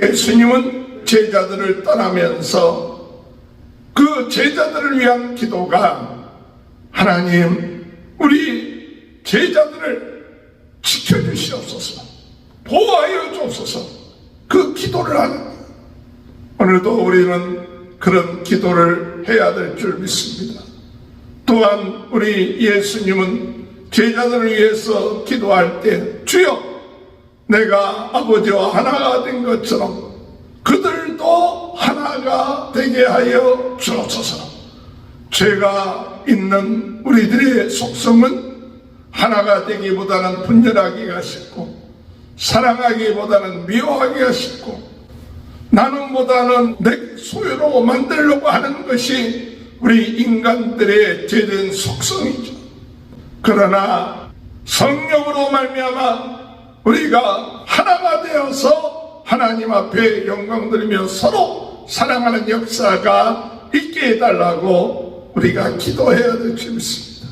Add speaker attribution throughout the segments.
Speaker 1: 예수님은 제자들을 떠나면서 그 제자들을 위한 기도가 하나님 우리 제자들을 지켜주시옵소서 보호하여 주옵소서 그 기도를 하는. 오늘도 우리는 그런 기도를 해야 될 줄 믿습니다. 또한 우리 예수님은 제자들을 위해서 기도할 때 주여 내가 아버지와 하나가 된 것처럼 그들도 하나가 되게 하여 주옵소서. 죄가 있는 우리들의 속성은 하나가 되기보다는 분열하기가 쉽고 사랑하기보다는 미워하기가 쉽고 나눔보다는 내 소유로 만들려고 하는 것이 우리 인간들의 죄된 속성이죠. 그러나 성령으로 말미암아 우리가 하나가 되어서 하나님 앞에 영광 드리며 서로 사랑하는 역사가 있게 해달라고 우리가 기도해야 될줄 믿습니다.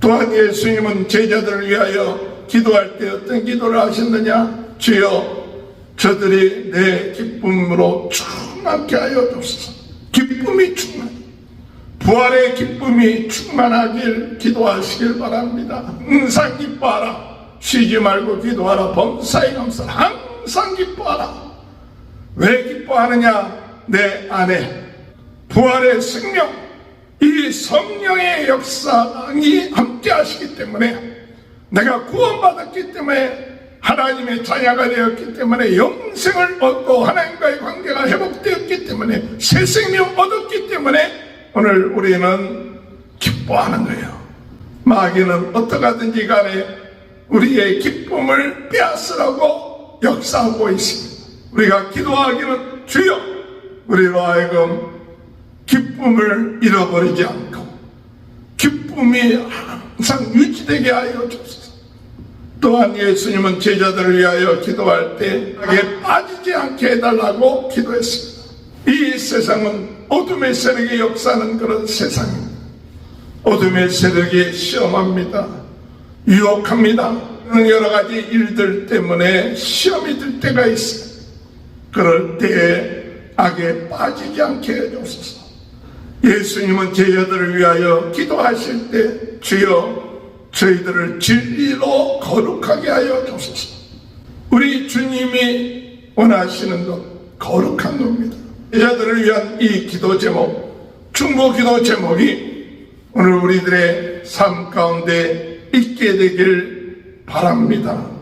Speaker 1: 또한 예수님은 제자들을 위하여 기도할 때 어떤 기도를 하셨느냐? 주여 저들이 내 기쁨으로 충만케 하여 주옵소서. 기쁨이 충만. 부활의 기쁨이 충만하길 기도하시길 바랍니다. 항상 기뻐하라. 쉬지 말고 기도하라. 범사에 감사라. 항상 기뻐하라. 왜 기뻐하느냐? 내 안에 부활의 생명, 이 성령의 역사이 함께 하시기 때문에 내가 구원받았기 때문에 하나님의 자녀가 되었기 때문에 영생을 얻고 하나님과의 관계가 회복되었기 때문에 새 생명 얻었기 때문에 오늘 우리는 기뻐하는 거예요. 마귀는 어떡하든지 간에 우리의 기쁨을 빼앗으라고 역사하고 있습니다. 우리가 기도하기는 주여 우리로 하여금 기쁨을 잃어버리지 않고 기쁨이 항상 유지되게 하여 주옵소서. 또한 예수님은 제자들을 위하여 기도할 때 빠지지 않게 해달라고 기도했습니다. 이 세상은 어둠의 세력의 역사는 그런 세상입니다. 어둠의 세력이 시험합니다. 유혹합니다. 여러 가지 일들 때문에 시험이 들 때가 있어요. 그럴 때에 악에 빠지지 않게 해주옵소서. 예수님은 제자들을 위하여 기도하실 때 주여 저희들을 진리로 거룩하게 하여 주옵소서. 우리 주님이 원하시는 것 거룩한 겁니다. 제자들을 위한 이 기도 제목, 중보 기도 제목이 오늘 우리들의 삶 가운데 있게 되길 바랍니다.